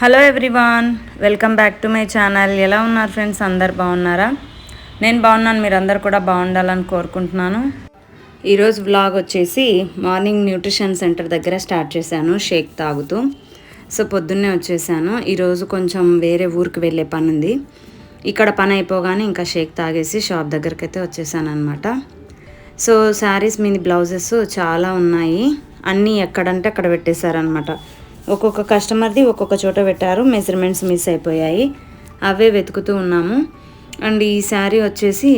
Hello everyone welcome back to my channel ఎలా ఉన్నారు friends అందరు బాగున్నారా? నేను బాగున్నాను మీరందరు కూడా బాగుండాలని కోరుకుంటున్నాను. ఈరోజు వ్లాగ్ వచ్చేసి మార్నింగ్ న్యూట్రిషన్ సెంటర్ దగ్గర స్టార్ట్ చేశాను షేక్ తాగుతూ. సో పొద్దున్నే వచ్చేసాను. ఈరోజు కొంచెం వేరే ఊరికి వెళ్ళే పని ఉంది ఇక్కడ పని అయిపోగానే ఇంకా షేక్ తాగేసి షాప్ దగ్గరికి అయితే వచ్చేసాను అనమాట సో శారీస్ మీది బ్లౌజెస్ చాలా ఉన్నాయి. అన్నీ ఎక్కడంటే అక్కడ పెట్టేశారనమాట ఒక్కొక్క కస్టమర్ది ఒక్కొక్క చోట పెట్టారు మెజర్మెంట్స్ మిస్ అయిపోయాయి. అవే వెతుకుతూ ఉన్నాము. అండ్ ఈ శారీ వచ్చేసి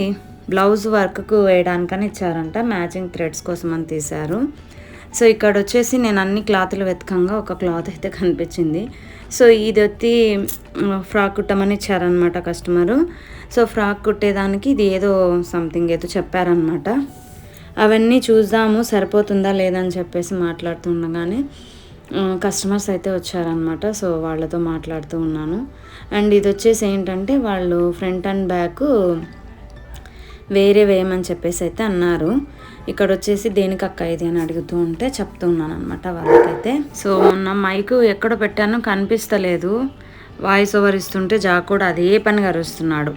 బ్లౌజ్ వర్క్కు వేయడానికని ఇచ్చారంట మ్యాచింగ్ థ్రెడ్స్ కోసం అని తీశారు. సో ఇక్కడ వచ్చేసి నేను అన్ని క్లాతులు వెతకంగా ఒక క్లాత్ అయితే కనిపించింది. సో ఇది వచ్చి ఫ్రాక్ కుట్టమని ఇచ్చారనమాట కస్టమరు. సో ఫ్రాక్ కుట్టేదానికి ఇది ఏదో సంథింగ్ ఏదో చెప్పారనమాట అవన్నీ చూద్దాము సరిపోతుందా లేదని చెప్పేసి మాట్లాడుతుండగానే కస్టమర్స్ అయితే వచ్చారనమాట సో వాళ్ళతో మాట్లాడుతూ ఉన్నాను. అండ్ ఇది వచ్చేసి ఏంటంటే వాళ్ళు ఫ్రంట్ అండ్ బ్యాక్ వేరే వేయమని చెప్పేసి అయితే అన్నారు. ఇక్కడ వచ్చేసి దేనికి అక్క ఇది అని అడుగుతూ ఉంటే చెప్తూ ఉన్నాను అనమాట వాళ్ళకైతే. సో మొన్న మైకు ఎక్కడ పెట్టానో కనిపిస్తలేదు. వాయిస్ ఓవర్ ఇస్తుంటే జాక్ కూడా అదే పనిగా అరుస్తున్నాడు.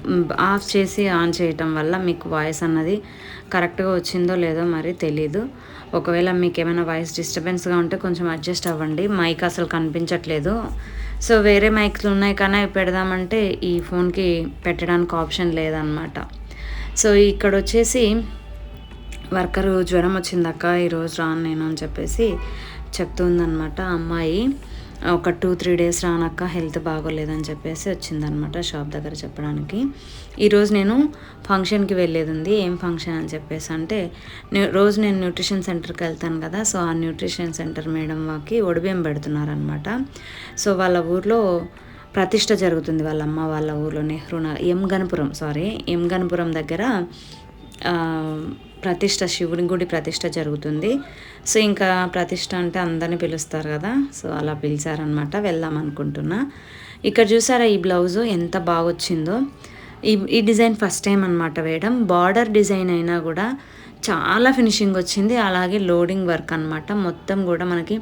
ఆఫ్ చేసి ఆన్ చేయటం వల్ల మీకు వాయిస్ అన్నది కరెక్ట్గా వచ్చిందో లేదో మరి తెలీదు. ఒకవేళ మీకు ఏమైనా వాయిస్ డిస్టర్బెన్స్గా ఉంటే కొంచెం అడ్జస్ట్ అవ్వండి. మైక్ అసలు కనిపించట్లేదు. సో వేరే మైక్లు ఉన్నాయి కానీ అవి పెడదామంటే ఈ ఫోన్కి పెట్టడానికి ఆప్షన్ లేదనమాట సో ఇక్కడ వచ్చేసి వర్కరు జ్వరం వచ్చిందక్క ఈరోజు రాను నేను అని చెప్పేసి చెప్తుందనమాట అమ్మాయి. ఒక టూ త్రీ డేస్ రానక్క హెల్త్ బాగోలేదని చెప్పేసి వచ్చిందనమాట షాప్ దగ్గర చెప్పడానికి. ఈరోజు నేను ఫంక్షన్కి వెళ్ళేది ఉంది ఏం ఫంక్షన్ అని చెప్పేసి అంటే రోజు నేను న్యూట్రిషన్ సెంటర్కి వెళ్తాను కదా సో ఆ న్యూట్రిషన్ సెంటర్ మేడం వాకి ఒడిబియ్యం పెడుతున్నారనమాట సో వాళ్ళ ఊర్లో ప్రతిష్ట జరుగుతుంది వాళ్ళ అమ్మ వాళ్ళ ఊర్లో Nehru Nagar M Ganapuram sorry M Ganapuram దగ్గర ప్రతిష్ట శివుని గుడి ప్రతిష్ట జరుగుతుంది. సో ఇంకా ప్రతిష్ట అంటే అందరిని పిలుస్తారు కదా. సో అలా పిలిచారనమాట వెళ్దాం అనుకుంటున్నా. ఇక్కడ చూసారా ఈ బ్లౌజు ఎంత బాగా వచ్చిందో ఈ ఈ డిజైన్ ఫస్ట్ టైం అనమాట వేయడం. బార్డర్ డిజైన్ అయినా కూడా చాలా ఫినిషింగ్ వచ్చింది. అలాగే లోడింగ్ వర్క్ అన్నమాట. మొత్తం కూడా మనకి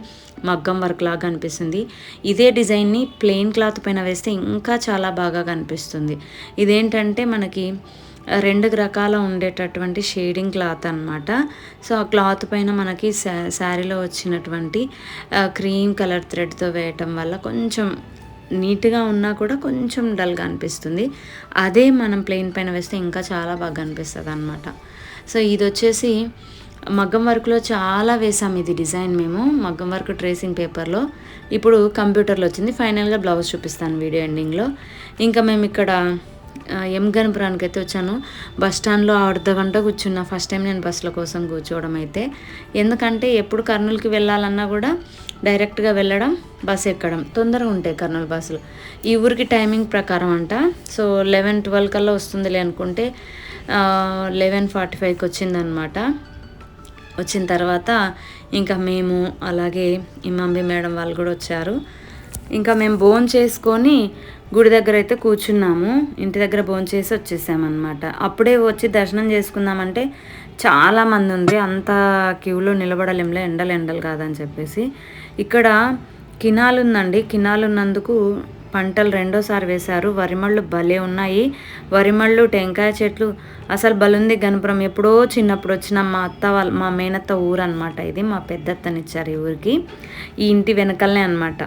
మగ్గం వర్క్ లాగా అనిపిస్తుంది. ఇదే డిజైన్ని ప్లెయిన్ క్లాత్ పైన వేస్తే ఇంకా చాలా బాగా కనిపిస్తుంది. ఇదేంటంటే మనకి రెండు రకాల ఉండేటటువంటి షేడింగ్ క్లాత్ అనమాట సో ఆ క్లాత్ పైన మనకి శారీలో వచ్చినటువంటి క్రీమ్ కలర్ థ్రెడ్తో వేయటం వల్ల కొంచెం నీట్గా ఉన్నా కూడా కొంచెం డల్గా అనిపిస్తుంది. అదే మనం ప్లెయిన్ పైన వేస్తే ఇంకా చాలా బాగా అనిపిస్తుంది అనమాట సో ఇది వచ్చేసి మగ్గం వర్క్లో చాలా వేసాం ఇది డిజైన్ మేము మగ్గం వర్క్ ట్రేసింగ్ పేపర్లో. ఇప్పుడు కంప్యూటర్లో వచ్చింది. ఫైనల్గా బ్లౌజ్ చూపిస్తాను వీడియో ఎండింగ్లో. ఇంకా మేము ఇక్కడ ఆ, గణపురానికి అయితే వచ్చాను. బస్ స్టాండ్లో అర్ధ గంట కూర్చున్నా. ఫస్ట్ టైం నేను బస్సుల కోసం కూర్చోవడం అయితే. ఎందుకంటే ఎప్పుడు కర్నూలుకి వెళ్ళాలన్నా కూడా డైరెక్ట్గా వెళ్ళడం బస్ ఎక్కడం. తొందరగా ఉంటాయి కర్నూలు బస్సులు. ఈ ఊరికి టైమింగ్ ప్రకారం అంట. సో లెవెన్ ట్వెల్వ్ కల్లా వస్తుందిలే అనుకుంటే లెవెన్ ఫార్టీ ఫైవ్కి వచ్చిందనమాట వచ్చిన తర్వాత ఇంకా మేము అలాగే మమ్మీ మేడం వాళ్ళు కూడా వచ్చారు. ఇంకా మేము బోన్ చేసుకొని గుడి దగ్గర అయితే కూర్చున్నాము. ఇంటి దగ్గర భోంచేసి వచ్చేసామన్నమాట. అప్పుడే వచ్చి దర్శనం చేసుకుందామంటే చాలా మంది ఉంది. అంత క్యూలో నిలబడలేంలే ఎండలు ఎండలు కాదని చెప్పేసి. ఇక్కడ కినాలు ఉందండి. కినాలు ఉన్నందుకు పంటలు రెండోసారి వేశారు. వరిమళ్ళు భలే ఉన్నాయి. వరిమళ్ళు టెంకాయ చెట్లు అసలు బలుంది గణపురం ఎప్పుడో చిన్నప్పుడు వచ్చిన మా అత్త వాళ్ళ మా మేనత్త ఊరు అనమాట ఇది. మా పెద్దత్తనిచ్చారు ఈ ఊరికి. ఈ ఇంటి వెనకలనే అనమాట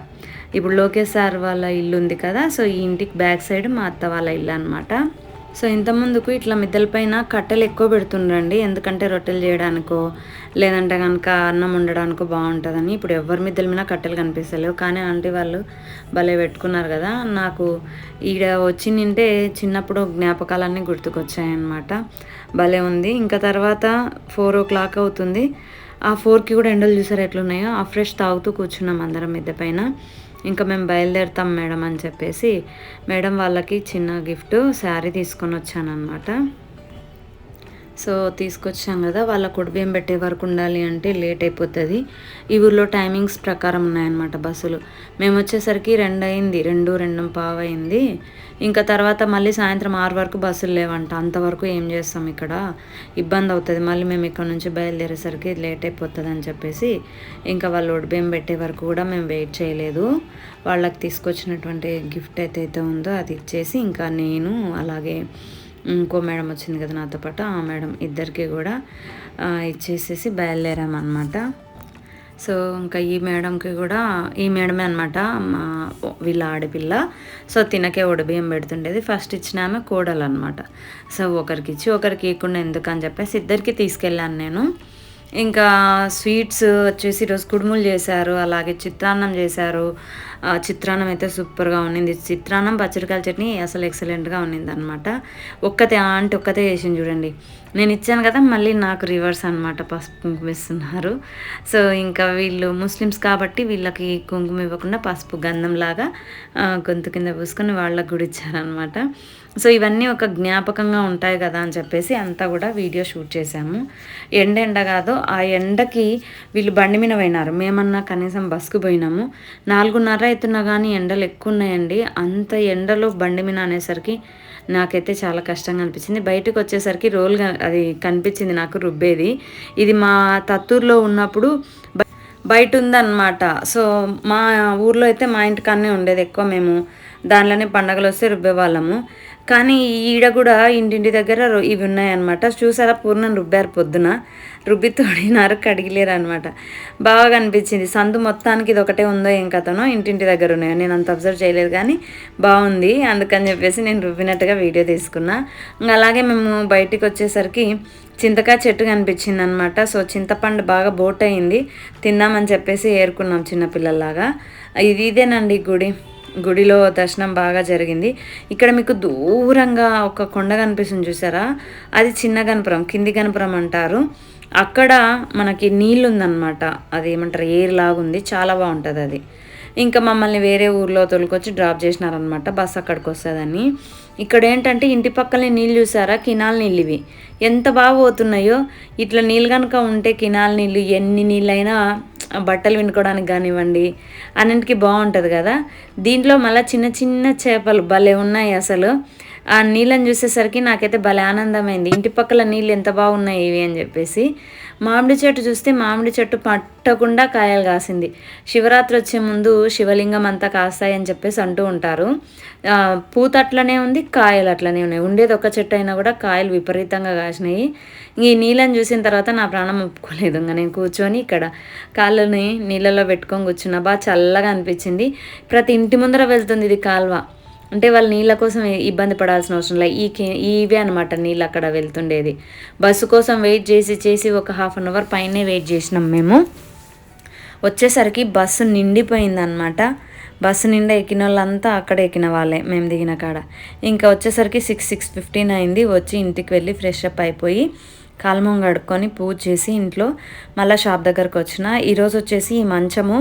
ఇప్పుడు లోకేష్ సార్ వాళ్ళ ఇల్లు ఉంది కదా సో ఈ ఇంటికి బ్యాక్ సైడ్ మా అత్త వాళ్ళ ఇల్లు అనమాట సో ఇంత ముందుకు ఇట్లా మిద్దెలపైన కట్టెలు ఎక్కువ పెడుతుండ్రండి ఎందుకంటే రొట్టెలు చేయడానికో లేదంటే కనుక అన్నం వండడానికో బాగుంటుందని ఇప్పుడు ఎవరి మిద్దెల మీద కట్టెలు కనిపిస్తలేవు. కానీ ఆంటీ వాళ్ళు భలే పెట్టుకున్నారు కదా నాకు ఈడ వచ్చి నింటే చిన్నప్పుడు జ్ఞాపకాలన్నీ గుర్తుకొచ్చాయన్నమాట. భలే ఉంది. ఇంకా తర్వాత ఫోర్ ఓ క్లాక్ అవుతుంది. ఆ ఫోర్కి కూడా ఎండలు చూసారు ఎట్లున్నాయో? ఆ ఫ్రెష్ తాగుతూ కూర్చున్నాం అందరం మిద్దె పైన. ఇంకా మేము బయలుదేరుతాం మేడం అని చెప్పేసి మేడం వాళ్ళకి చిన్న గిఫ్ట్ శారీ తీసుకొని వచ్చానమాట సో తీసుకొచ్చాం కదా వాళ్ళ బియ్యం పెట్టే వరకు ఉండాలి అంటే లేట్ అయిపోతుంది. ఈ ఊర్లో టైమింగ్స్ ప్రకారం ఉన్నాయన్నమాట బస్సులు. మేము వచ్చేసరికి రెండు అయింది రెండు రెండు పావు అయింది ఇంకా తర్వాత మళ్ళీ సాయంత్రం ఆరు వరకు బస్సులు లేవంట. అంతవరకు ఏం చేస్తాం ఇక్కడ? ఇబ్బంది అవుతుంది. మళ్ళీ మేము ఇక్కడ నుంచి బయలుదేరేసరికి లేట్ అయిపోతుంది అని చెప్పేసి ఇంకా వాళ్ళు ఒడిబియ్యం పెట్టే వరకు కూడా మేము వెయిట్ చేయలేదు. వాళ్ళకి తీసుకొచ్చినటువంటి గిఫ్ట్ అయితే ఉందో అది ఇచ్చేసి ఇంకా నేను అలాగే ఇంకో మేడం వచ్చింది కదా నాతో పాటు ఆ మేడం ఇద్దరికి కూడా ఇచ్చేసేసి బయలుదేరామన్నమాట. సో ఇంకా ఈ మేడంకి కూడా ఈ మేడమే అనమాట మా వీళ్ళ ఆడపిల్ల. సో తినకే ఒడిబియ్యం పెడుతుండేది. ఫస్ట్ ఇచ్చిన ఆమె కోడలు అనమాట సో ఒకరికి ఇచ్చి ఒకరికి ఇవ్వకుండా ఎందుకు అని చెప్పేసి ఇద్దరికి తీసుకెళ్ళాను నేను. ఇంకా స్వీట్స్ వచ్చేసి ఈరోజు కుడుములు చేశారు అలాగే చిత్రాన్నం చేశారు చిత్రాన్నం అయితే సూపర్గా ఉన్నింది. చిత్రాన్నం పచ్చడికాయల చట్నీ అసలు ఎక్సలెంట్గా ఉన్నింది అనమాట ఒక్కతే ఆంటీ ఒక్కతే చేసింది చూడండి. నేను ఇచ్చాను కదా మళ్ళీ నాకు రివర్స్ అనమాట పసుపు కుంకుమ ఇస్తున్నారు. సో ఇంకా వీళ్ళు ముస్లిమ్స్ కాబట్టి వీళ్ళకి కుంకుమ ఇవ్వకుండా పసుపు గంధంలాగా గొంతు కింద పూసుకొని వాళ్ళకు కూడా ఇచ్చారనమాట సో ఇవన్నీ ఒక జ్ఞాపకంగా ఉంటాయి కదా అని చెప్పేసి అంతా కూడా వీడియో షూట్ చేశాము. ఎండ ఎండ కాదు ఆ ఎండకి వీళ్ళు బండి మీద పోయినారు. మేమన్నా కనీసం బస్కు పోయినాము. నాలుగున్నర అవుతున్నా కానీ ఎండలు ఎక్కువ ఉన్నాయండి అంత ఎండలో బండి మీద అనేసరికి నాకైతే చాలా కష్టంగా అనిపించింది. బయటకు వచ్చేసరికి రోల్ అది కనిపించింది నాకు రుబ్బేది. ఇది మా తత్తూరులో ఉన్నప్పుడు బయట ఉందన్నమాట సో మా ఊర్లో అయితే మా ఇంటికాన్నే ఉండేది ఎక్కువ మేము. దానిలోనే పండగలు వస్తే రుబ్బేవాళ్ళము. కానీ ఈడ కూడా ఇంటింటి దగ్గర ఇవి ఉన్నాయన్నమాట. చూసారా పూర్ణం రుబ్బారు పొద్దున. రుబ్బి తోడినారు కడిగిలేరు అనమాట బాగా అనిపించింది సందు మొత్తానికి ఇది ఒకటే ఉందో ఏం కథనో ఇంటింటి దగ్గర ఉన్నాయో. నేను అంత అబ్జర్వ్ చేయలేదు కానీ బాగుంది అందుకని చెప్పేసి నేను రుబ్బినట్టుగా వీడియో తీసుకున్నా. ఇంకా అలాగే మేము బయటికి వచ్చేసరికి చింతకాయ చెట్టు కనిపించింది అనమాట సో చింతపండు బాగా బోట్ అయింది తిందామని చెప్పేసి ఏరుకున్నాం చిన్నపిల్లల్లాగా ఇది ఇదేనండి గుడి. గుడిలో దర్శనం బాగా జరిగింది. ఇక్కడ మీకు దూరంగా ఒక కొండ కనిపిస్తుంది చూసారా? అది చిన్న గణపురం కింది గణపురం అంటారు. అక్కడ మనకి నీళ్ళు ఉందన్నమాట అది ఏమంటారు? ఎయిర్ లాగుంది. చాలా బాగుంటుంది అది. ఇంకా మమ్మల్ని వేరే ఊర్లో తొలికొచ్చి డ్రాప్ చేసినారనమాట బస్ అక్కడికి వస్తుందని ఇక్కడ ఏంటంటే ఇంటి పక్కనే నీళ్ళు చూసారా? కినాల్ నీళ్ళు ఇవి ఎంత బాగా పోతున్నాయో. ఇట్లా నీళ్ళు కనుక ఉంటే కినాల్ నీళ్ళు ఎన్ని నీళ్ళైనా బట్టలు వినుకోవడానికి కానివ్వండి అన్నింటికి బాగుంటుంది కదా. దీంట్లో మళ్ళీ చిన్న చిన్న చేపలు భలే ఉన్నాయి అసలు. ఆ నీళ్ళని చూసేసరికి నాకైతే భలే ఆనందమైంది. ఇంటి పక్కల నీళ్ళు ఎంత బాగున్నాయి ఇవి అని చెప్పేసి. మామిడి చెట్టు చూస్తే మామిడి చెట్టు పట్టకుండా కాయలు కాసింది. శివరాత్రి వచ్చే ముందు శివలింగం అంతా కాస్తాయి అని చెప్పేసి అంటూ ఉంటారు. పూత అట్లనే ఉంది కాయలు అట్లనే ఉన్నాయి. ఉండేది ఒక చెట్టు అయినా కూడా కాయలు విపరీతంగా కాసినాయి. ఈ నీళ్ళని చూసిన తర్వాత నా ప్రాణం ఒప్పుకోలేదు. ఇంకా నేను కూర్చొని ఇక్కడ కాళ్ళని నీళ్ళలో పెట్టుకొని కూర్చున్నా. బాగా చల్లగా అనిపించింది. ప్రతి ఇంటి ముందర వెళ్తుంది ఇది కాల్వ. అంటే వాళ్ళు నీళ్ళ కోసం ఇబ్బంది పడాల్సిన అవసరం లేదు ఈ ఇవే అనమాట నీళ్ళు అక్కడ వెళ్తుండేది. బస్సు కోసం వెయిట్ చేసి చేసి ఒక హాఫ్ అన్ అవర్ పైనే వెయిట్ చేసినాం మేము. వచ్చేసరికి బస్సు నిండిపోయిందనమాట బస్సు నిండా ఎక్కిన వాళ్ళంతా అక్కడ ఎక్కిన వాళ్ళే మేము దిగిన కాడ. ఇంకా వచ్చేసరికి సిక్స్ సిక్స్ ఫిఫ్టీన్ అయింది. వచ్చి ఇంటికి వెళ్ళి ఫ్రెష్ అప్ అయిపోయి కాలమం కడుక్కొని పూజ చేసి ఇంట్లో మళ్ళీ షాప్ దగ్గరకు వచ్చిన. ఈరోజు వచ్చేసి ఈ మంచము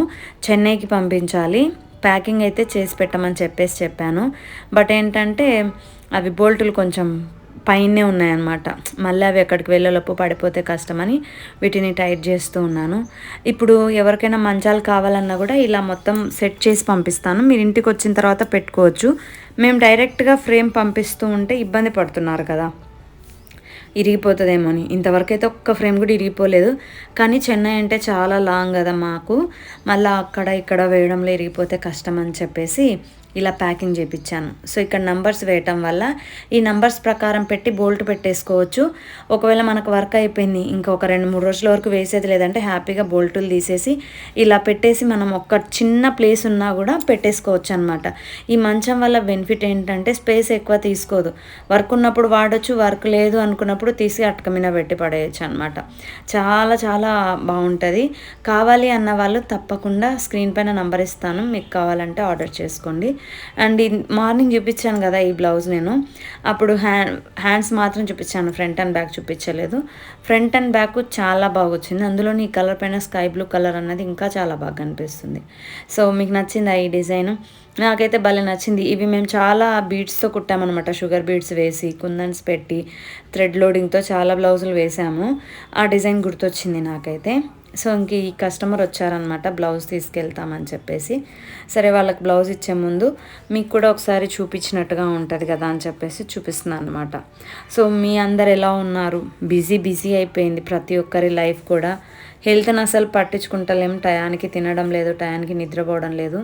చెన్నైకి పంపించాలి. ప్యాకింగ్ అయితే చేసి పెట్టమని చెప్పేసి చెప్పాను. బట్ ఏంటంటే అవి బోల్టులు కొంచెం పైనే ఉన్నాయన్నమాట. మళ్ళీ అవి ఎక్కడికి వెళ్ళేలోపు పడిపోతే కష్టమని వీటిని టైట్ చేస్తూ ఉన్నాను. ఇప్పుడు ఎవరికైనా మంచాలు కావాలన్నా కూడా ఇలా మొత్తం సెట్ చేసి పంపిస్తాను. మీరు ఇంటికి వచ్చిన తర్వాత పెట్టుకోవచ్చు. మేము డైరెక్ట్గా ఫ్రేమ్ పంపిస్తూ ఉంటే ఇబ్బంది పడుతున్నారు కదా. ఇరిగిపోతుందేమో అని ఇంతవరకు అయితే ఒక్క ఫ్రేమ్ కూడా ఇరిగిపోలేదు. కానీ చెన్నై అంటే చాలా లాంగ్ కదా మాకు. మళ్ళీ అక్కడ ఇక్కడ వేయడంలో ఇరిగిపోతే కష్టం అని చెప్పేసి ఇలా ప్యాకింగ్ చేయించాను సో ఇక్కడ నంబర్స్ వేయటం వల్ల ఈ నంబర్స్ ప్రకారం పెట్టి బోల్ట్ పెట్టేసుకోవచ్చు. ఒకవేళ మనకు వర్క్ అయిపోయింది ఇంకా ఒక రెండు మూడు రోజుల వరకు వేసేది లేదంటే హ్యాపీగా బోల్టులు తీసేసి ఇలా పెట్టేసి మనం ఒక్క చిన్న ప్లేస్ ఉన్నా కూడా పెట్టేసుకోవచ్చు అనమాట ఈ మంచం వల్ల బెనిఫిట్ ఏంటంటే స్పేస్ ఎక్కువ తీసుకోదు. వర్క్ ఉన్నప్పుడు వాడచ్చు వర్క్ లేదు అనుకున్నప్పుడు తీసి అటక మీద పెట్టి పడేయచ్చు అనమాట చాలా చాలా బాగుంటుంది. కావాలి అన్న వాళ్ళు తప్పకుండా స్క్రీన్ పైన నంబర్ ఇస్తాను. మీకు కావాలంటే ఆర్డర్ చేసుకోండి. అండ్ మార్నింగ్ చూపించాను కదా ఈ బ్లౌజ్ నేను. అప్పుడు హ్యాండ్ హ్యాండ్స్ మాత్రం చూపించాను ఫ్రంట్ అండ్ బ్యాక్ చూపించలేదు. ఫ్రంట్ అండ్ బ్యాక్ చాలా బాగా వచ్చింది అందులో ఈ కలర్ పైన స్కై బ్లూ కలర్ అన్నది ఇంకా చాలా బాగా అనిపిస్తుంది సో మీకు నచ్చిందా ఈ డిజైన్? నాకైతే భలే నచ్చింది. ఇవి మేము చాలా బీడ్స్తో కుట్టామన్నమాట. షుగర్ బీడ్స్ వేసి కుందన్స్ పెట్టి థ్రెడ్ లోడింగ్తో చాలా బ్లౌజులు వేసాము. ఆ డిజైన్ గుర్తొచ్చింది నాకైతే. సో ఇంక ఈ కస్టమర్ వచ్చారనమాట బ్లౌజ్ తీసుకెళ్తామని చెప్పేసి. సరే వాళ్ళకి బ్లౌజ్ ఇచ్చే ముందు మీకు కూడా ఒకసారి చూపించినట్టుగా ఉంటుంది కదా అని చెప్పేసి చూపిస్తున్నాను అనమాట సో మీ అందరు ఎలా ఉన్నారు? బిజీ బిజీ అయిపోయింది ప్రతి ఒక్కరి లైఫ్ కూడా. హెల్త్ని అసలు పట్టించుకుంటలేం టయానికి తినడం లేదు టయానికి నిద్రపోవడం లేదు.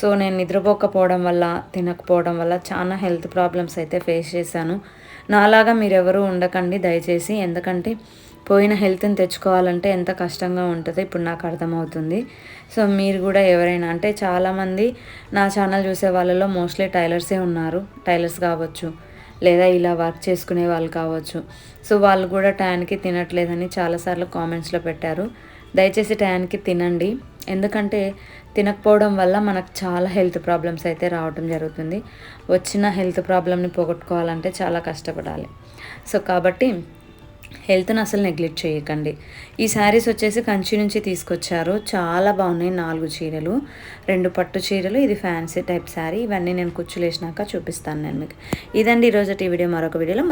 సో నేను నిద్రపోకపోవడం వల్ల తినకపోవడం వల్ల చాలా హెల్త్ ప్రాబ్లమ్స్ అయితే ఫేస్ చేశాను. నాలాగా మీరెవరూ ఉండకండి దయచేసి. ఎందుకంటే పోయిన హెల్త్ని తెచ్చుకోవాలంటే ఎంత కష్టంగా ఉంటుందో ఇప్పుడు నాకు అర్థమవుతుంది. సో మీరు కూడా ఎవరైనా అంటే చాలామంది నా ఛానల్ చూసే వాళ్ళలో మోస్ట్లీ టైలర్సే ఉన్నారు. టైలర్స్ కావచ్చు లేదా ఇలా వర్క్ చేసుకునే వాళ్ళు కావచ్చు. సో వాళ్ళు కూడా టయానికి తినట్లేదని చాలాసార్లు కామెంట్స్లో పెట్టారు. దయచేసి టయానికి తినండి. ఎందుకంటే తినకపోవడం వల్ల మనకు చాలా హెల్త్ ప్రాబ్లమ్స్ అయితే రావడం జరుగుతుంది. వచ్చిన హెల్త్ ప్రాబ్లమ్ని పోగొట్టుకోవాలంటే చాలా కష్టపడాలి. సో కాబట్టి హెల్త్ని అసలు నెగ్లెక్ట్ చేయకండి. ఈ శారీస్ వచ్చేసి కంచి నుంచి తీసుకొచ్చారు. చాలా బాగున్నాయి నాలుగు చీరలు రెండు పట్టు చీరలు ఇది ఫ్యాన్సీ టైప్ శారీ. ఇవన్నీ నేను కుచ్చులేసినాక చూపిస్తాను నేను మీకు. ఇదండి ఈరోజు ఈ వీడియో. మరొక వీడియోలో